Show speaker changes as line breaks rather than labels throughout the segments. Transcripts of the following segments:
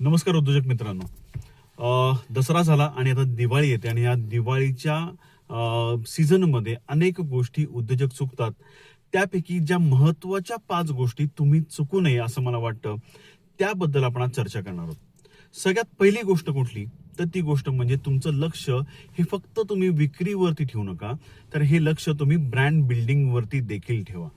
नमस्कार उद्योजक मित्रांनो. दसरा झाला आणि आता दिवाळी येते आणि या दिवाळीच्या सीझनमध्ये अनेक गोष्टी उद्योजक चुकतात. त्यापैकी ज्या महत्त्वाच्या पाच गोष्टी तुम्ही चुकू नये असं मला वाटतं त्याबद्दल आपण आज चर्चा करणार आहोत. सगळ्यात पहिली गोष्ट कुठली? तर ती गोष्ट म्हणजे तुमचं लक्ष हे फक्त तुम्ही विक्रीवरती ठेवू नका तर हे लक्ष तुम्ही ब्रँड बिल्डिंगवरती देखील ठेवा.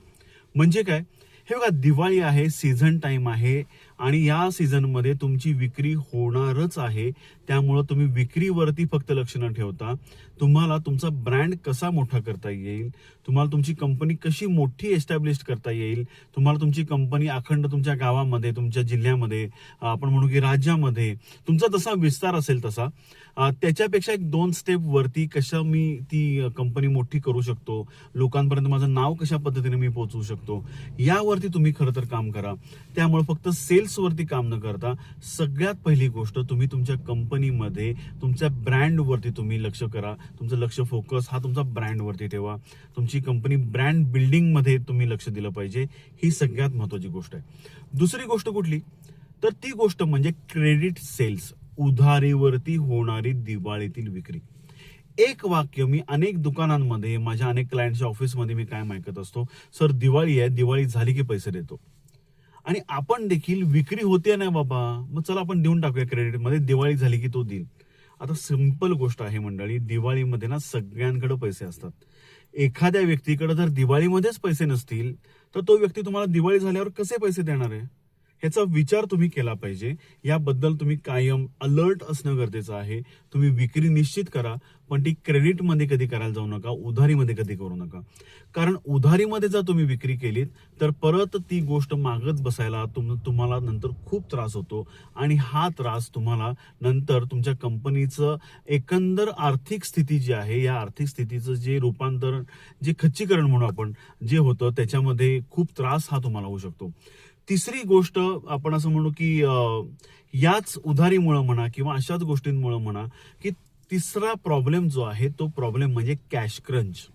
म्हणजे काय? हे बघा दिवाळी आहे सीझन टाईम आहे आणि या सीझनमध्ये तुमची विक्री होणारच आहे. त्यामुळं तुम्ही विक्रीवरती फक्त लक्ष न ठेवता तुम्हाला तुमचा ब्रँड कसा मोठा करता येईल तुम्हाला तुमची कंपनी कशी मोठी एस्टॅब्लिश करता येईल तुम्हाला तुमची कंपनी अखंड तुमच्या गावामध्ये तुमच्या जिल्ह्यामध्ये आपण म्हणू की राज्यामध्ये तुमचा जसा विस्तार असेल तसा त्याच्यापेक्षा एक दोन स्टेप वरती कशा मी ती कंपनी मोठी करू शकतो लोकांपर्यंत माझं नाव कशा पद्धतीने मी पोहोचवू शकतो यावरती तुम्ही खरं तर काम करा. त्यामुळे फक्त सेल्स वरती काम न करता सगळ्यात पहिली गोष्ट तुम्ही तुमच्या कंपनीमध्ये तुमच्या ब्रँड वरती तुम्ही लक्ष करा. तुमचं लक्ष फोकस हा तुमचा ब्रँड वरती ठेवा. तुमची कंपनी ब्रँड बिल्डिंगमध्ये तुम्ही लक्ष दिलं पाहिजे. ही सगळ्यात महत्वाची गोष्ट आहे. दुसरी गोष्ट कुठली? तर ती गोष्ट म्हणजे क्रेडिट सेल्स उधारीवरती होणारी दिवाळीतील विक्री. एक वाक्य मी अनेक दुकानांमध्ये माझ्या अनेक क्लायंटच्या ऑफिसमध्ये मी काय ऐकत असतो. सर दिवाळी आहे. दिवाळी झाली की पैसे देतो. आणि आपण देखील विक्री होते ना बाबा मग चला आपण देऊन टाकूया क्रेडिटमध्ये. दिवाळी झाली की तो देईल आता सिंपल गोष्ट आहे मंडळी दिवाळीमध्ये ना सगळ्यांकडे पैसे असतात. एखाद्या व्यक्तीकडे जर दिवाळीमध्येच पैसे नसतील तर तो व्यक्ती तुम्हाला दिवाळी झाल्यावर कसे पैसे देणार आहे? ह्याचा विचार तुम्ही केला पाहिजे. याबद्दल तुम्ही कायम अलर्ट असणं गरजेचं आहे. तुम्ही विक्री निश्चित करा पण ती क्रेडिटमध्ये कधी करायला जाऊ नका उधारीमध्ये कधी करू नका. कारण उधारीमध्ये जर तुम्ही विक्री केलीत तर परत ती गोष्ट मागत बसायला तुम तुम्हाला नंतर खूप त्रास होतो. आणि हा त्रास तुम्हाला नंतर तुमच्या कंपनीचं एकंदर आर्थिक स्थिती जी आहे या आर्थिक स्थितीचं जे रूपांतर जे खच्चीकरण म्हणू आपण जे होतं त्याच्यामध्ये खूप त्रास हा तुम्हाला होऊ शकतो. तिसरी गोष्ट आपण असं म्हणू की याच उधारीमुळं म्हणा किंवा अशाच गोष्टींमुळं म्हणा की तिसरा प्रॉब्लेम जो आहे तो प्रॉब्लेम म्हणजे कॅश क्रंच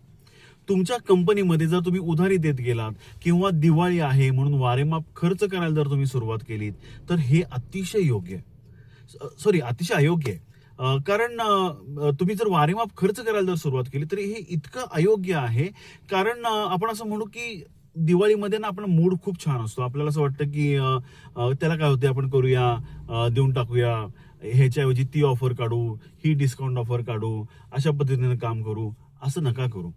तुमच्या कंपनीमध्ये जर तुम्ही उधारी देत गेलात किंवा दिवाळी आहे म्हणून वारेमाप खर्च करायला जर तुम्ही सुरुवात केलीत तर हे अतिशय योग्य आहे. सॉरी अतिशय अयोग्य आहे. कारण तुम्ही जर वारेमाप खर्च करायला जर सुरुवात केली तरी हे इतकं अयोग्य आहे. कारण आपण असं म्हणू की दिवाळीमध्ये ना आपण मूड खूप छान असतो. आपल्याला असं वाटतं की त्याला काय होते आपण करूया देऊन टाकूया ह्याच्याऐवजी ती ऑफर काढू ही डिस्काउंट ऑफर काढू अशा पद्धतीने काम करू असं नका करू.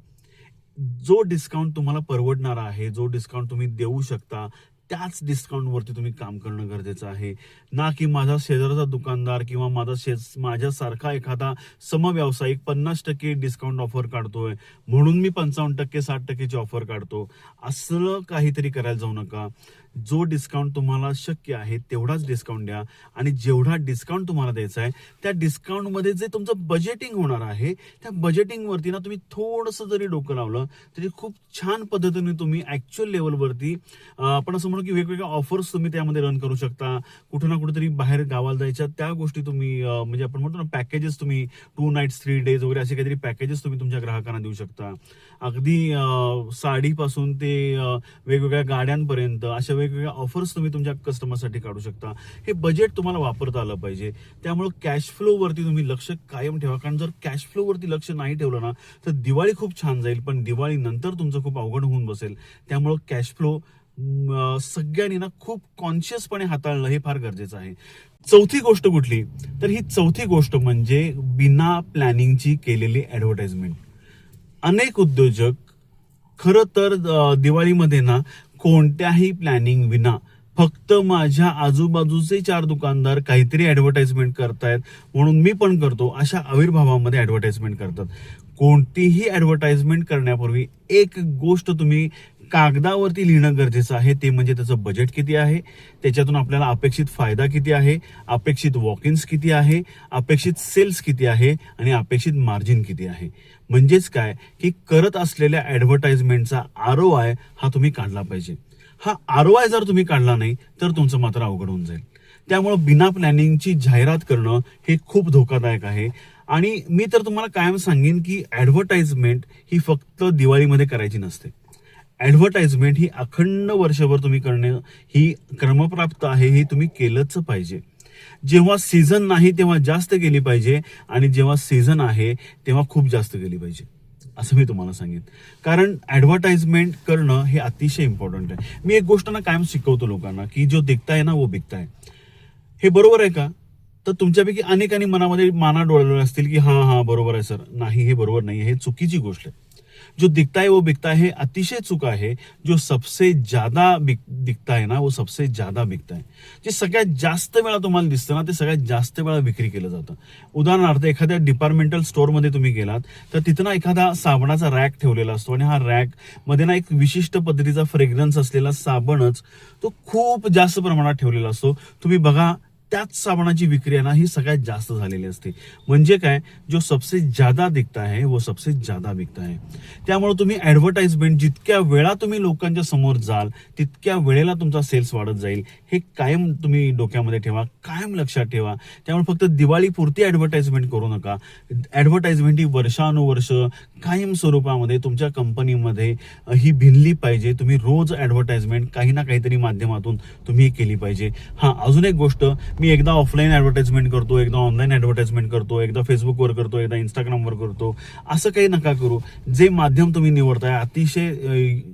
जो डिस्काउंट तुम्हाला परवडणारा आहे जो डिस्काउंट तुम्ही देऊ शकता त्याच डिस्काउंटवरती तुम्ही काम करणं गरजेचं आहे. ना की माझा शेजारचा दुकानदार किंवा माझा शेज माझ्यासारखा एखादा समव्यावसायिक पन्नास टक्के डिस्काउंट ऑफर काढतोय. म्हणून मी पंचावन्न टक्के साठ टक्केची ऑफर काढतो. असं काहीतरी करायला जाऊ नका. जो डिस्काउंट तुम्हाला शक्य आहे तेवढाच डिस्काउंट द्या. आणि जेवढा डिस्काउंट तुम्हाला द्यायचा आहे त्या डिस्काउंटमध्ये जे तुमचं बजेटिंग होणार आहे त्या बजेटिंगवरती ना तुम्ही थोडंसं जरी डोकं लावलं तरी खूप छान पद्धतीने तुम्ही ॲक्च्युअल लेवलवरती आपण असं म्हणू की वेगवेगळ्या ऑफर्स तुम्ही त्यामध्ये रन करू शकता. कुठं ना कुठेतरी बाहेर गावाला जायच्या त्या गोष्टी तुम्ही म्हणजे आपण म्हणतो ना पॅकेजेस तुम्ही टू नाईट्स थ्री डेज वगैरे असे काहीतरी पॅकेजेस तुम्ही तुमच्या ग्राहकांना देऊ शकता. अगदी साडीपासून ते वेगवेगळ्या गाड्यांपर्यंत अशा वेगवेगळ्या ऑफर्स तुम्ही तुमच्या कस्टमरसाठी काढू शकता. हे बजेट तुम्हाला वापरता आलं पाहिजे. त्यामुळे कॅश फ्लो वरती तुम्ही लक्ष कायम ठेवा. कारण जर कॅश फ्लो वरती लक्ष नाही ठेवलं ना तर दिवाळी खूप छान जाईल. पण दिवाळी नंतर तुमचं खूप अवघड होऊन बसेल. त्यामुळं कॅश फ्लो सगळ्यांनी ना खूप कॉन्शियसपणे हाताळणं हे फार गरजेचं आहे. चौथी गोष्ट कुठली? तर ही चौथी गोष्ट म्हणजे बिना प्लॅनिंगची केलेली ऍडव्हर्टाइजमेंट अनेक उद्योजक खरं तर दिवाळीमध्ये ना कोणत्याही प्लॅनिंग विना फक्त माझ्या आजूबाजूचे चार दुकानदार काहीतरी ऍडव्हर्टाइजमेंट करतायत म्हणून मी पण करतो अशा आविर्भावामध्ये ऍडव्हर्टाइजमेंट करतात. कोणतीही ऍडव्हर्टाइजमेंट करण्यापूर्वी एक गोष्ट तुम्ही कागदावरती लिहिणं गरजेचं आहे ते म्हणजे त्याचं बजेट किती आहे त्याच्यातून आपल्याला अपेक्षित फायदा किती आहे अपेक्षित वॉक इन्स किती आहे अपेक्षित सेल्स किती आहे आणि अपेक्षित मार्जिन किती आहे. म्हणजेच काय की करत असलेल्या ॲडव्हर्टाइजमेंटचा आर आय हा तुम्ही काढला पाहिजे. हा आर आय जर तुम्ही काढला नाही तर तुमचं मात्र अवघड होऊन जाईल. त्यामुळं बिना प्लॅनिंगची जाहिरात करणं हे खूप धोकादायक आहे. आणि मी तर तुम्हाला कायम सांगेन की ॲडव्हर्टाइजमेंट ही फक्त दिवाळीमध्ये करायची नसते. ऍडव्हर्टाइजमेंट ही अखंड वर्षभर तुम्ही करणे ही क्रमप्राप्त आहे हे तुम्ही केलंच पाहिजे. जेव्हा सीझन नाही तेव्हा जास्त केली पाहिजे आणि जेव्हा सीझन आहे तेव्हा खूप जास्त केली पाहिजे. असं मी तुम्हाला सांगेन. कारण ऍडव्हर्टाइजमेंट करणं हे अतिशय इम्पॉर्टंट आहे. मी एक गोष्ट ना कायम शिकवतो लोकांना की जो दिखताय ना वो बिकताय. हे बरोबर आहे का? तर तुमच्यापैकी अनेकांनी मनामध्ये माना डोळले असतील की हा हा बरोबर आहे सर. नाही हे बरोबर नाही हे चुकीची गोष्ट आहे. जो दिखता है वो बिकता है हे अतिशय चुका आहे जो सबसे ज्यादा बिक- दिखता है ना वो सबसे ज्यादा बिकता है। जे सगळ्यात जास्त वेळा तुम्हाला दिसतं ना ते सगळ्यात जास्त वेळा विक्री केलं जातं. उदाहरणार्थ एखाद्या डिपार्टमेंटल स्टोअरमध्ये तुम्ही गेलात तर तिथं ना एखादा साबणाचा रॅक ठेवलेला असतो आणि हा रॅकमध्ये ना एक विशिष्ट पद्धतीचा फ्रेग्रन्स असलेला साबणच तो खूप जास्त प्रमाणात ठेवलेला असतो. तुम्ही बघा त्याच साबणाची विक्री आहे ना ही सगळ्यात जास्त झालेली असते. म्हणजे काय? जो सबसे ज्यादा दिखता है वो सबसे ज्यादा बिकता है. त्यामुळे तुम्ही ऍडव्हर्टाइजमेंट जितक्या वेळा तुम्ही लोकांच्या समोर जाल तितक्या वेळेला तुमचा सेल्स वाढत जाईल. हे कायम तुम्ही डोक्यामध्ये ठेवा कायम लक्षात ठेवा. त्यामुळे फक्त दिवाळीपुरती ऍडव्हर्टाइजमेंट करू नका. ऍडव्हर्टाइजमेंट ही वर्षानुवर्ष कायम स्वरूपामध्ये तुमच्या कंपनीमध्ये ही भिनली पाहिजे. तुम्ही रोज ऍडव्हर्टाइजमेंट काही ना काहीतरी माध्यमातून तुम्ही केली पाहिजे. हा अजून एक गोष्ट मी एकदा ऑफलाईन ऍडव्हर्टाइजमेंट करतो एकदा ऑनलाईन ऍडव्हर्टाइजमेंट करतो एकदा फेसबुकवर करतो एकदा इंस्टाग्रामवर करतो. असं काही नका करू. जे माध्यम तुम्ही निवडताय अतिशय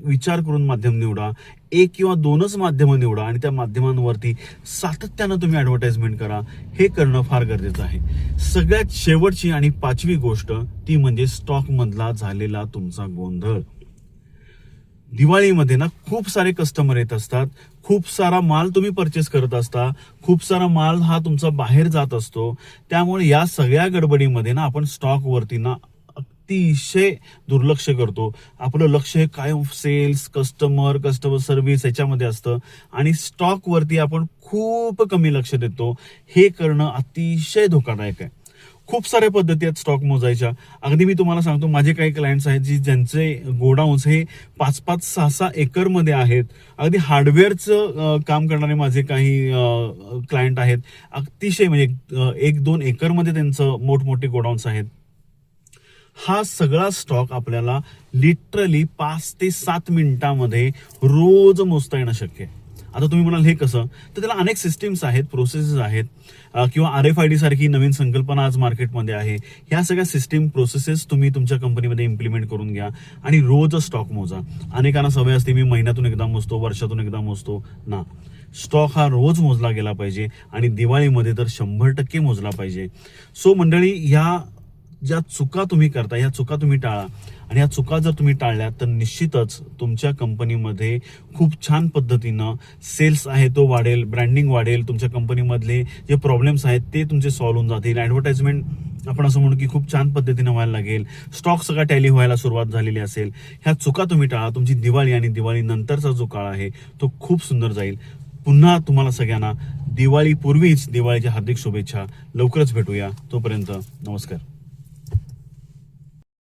विचार करून माध्यम निवडा. एक किंवा दोनच माध्यमं निवडा आणि त्या माध्यमांवरती सातत्यानं तुम्ही ॲडव्हर्टाइजमेंट करा. हे करणं फार गरजेचं आहे. सगळ्यात शेवटची आणि पाचवी गोष्ट ती म्हणजे स्टॉकमधला झालेला तुमचा गोंधळ. दिवाळीमध्ये ना खूप सारे कस्टमर येत असतात. खूप सारा माल तुम्ही परचेस करत असता. खूप सारा माल हा तुमचा बाहेर जात असतो. त्यामुळे या सगळ्या गडबडीमध्ये ना आपण स्टॉकवरती ना अतिशय दुर्लक्ष करतो. आपलं लक्ष हे कायम सेल्स कस्टमर कस्टमर सर्व्हिस याच्यामध्ये असतं. आणि स्टॉकवरती आपण खूप कमी लक्ष देतो. हे करणं अतिशय धोकादायक आहे. खूप साऱ्या पद्धती आहेत स्टॉक मोजायच्या. अगदी मी तुम्हाला सांगतो माझे काही क्लायंट्स आहेत जी ज्यांचे गोडाऊन्स हे पाच पाच सहा सहा एकरमध्ये आहेत. अगदी हार्डवेअरचं काम करणारे माझे काही क्लायंट आहेत. अतिशय म्हणजे एक दोन एकरमध्ये त्यांचं मोठमोठे गोडाऊन्स आहेत. हा सगळा स्टॉक आपल्याला लिटरली पाच ते सात मिनिटामध्ये रोज मोजता येणं शक्य आहे. आता तुम्ही म्हणाल हे कसं? तर त्याला अनेक सिस्टीम्स आहेत प्रोसेसेस आहेत. किंवा आर एफ आय डी सारखी नवीन संकल्पना आज मार्केटमध्ये आहे. ह्या सगळ्या सिस्टीम प्रोसेसेस तुम्ही तुमच्या कंपनीमध्ये इम्प्लिमेंट करून घ्या आणि रोज स्टॉक मोजा. अनेकांना सवय असते मी महिन्यातून एकदा मोजतो वर्षातून एकदा मोजतो. ना. स्टॉक हा रोज मोजला गेला पाहिजे आणि दिवाळीमध्ये तर शंभर टक्के मोजला पाहिजे. सो मंडळी ह्या ज्या चुका तुम्ही करता ह्या चुका तुम्ही टाळा. आणि ह्या चुका जर तुम्ही टाळल्या तर निश्चितच तुमच्या कंपनीमध्ये खूप छान पद्धतीनं सेल्स आहे तो वाढेल ब्रँडिंग वाढेल तुमच्या कंपनीमधले जे प्रॉब्लेम्स आहेत ते तुमचे सॉल्व्ह होऊन जातील. ॲडव्हर्टाईजमेंट आपण असं म्हणू की खूप छान पद्धतीनं व्हायला लागेल. स्टॉक सगळा टॅली व्हायला सुरुवात झालेली असेल. ह्या चुका तुम्ही टाळा. तुमची दिवाळी आणि दिवाळी नंतरचा जो काळ आहे तो खूप सुंदर जाईल. पुन्हा तुम्हाला सगळ्यांना दिवाळीपूर्वीच दिवाळीच्या हार्दिक शुभेच्छा. लवकरच भेटूया. तोपर्यंत नमस्कार.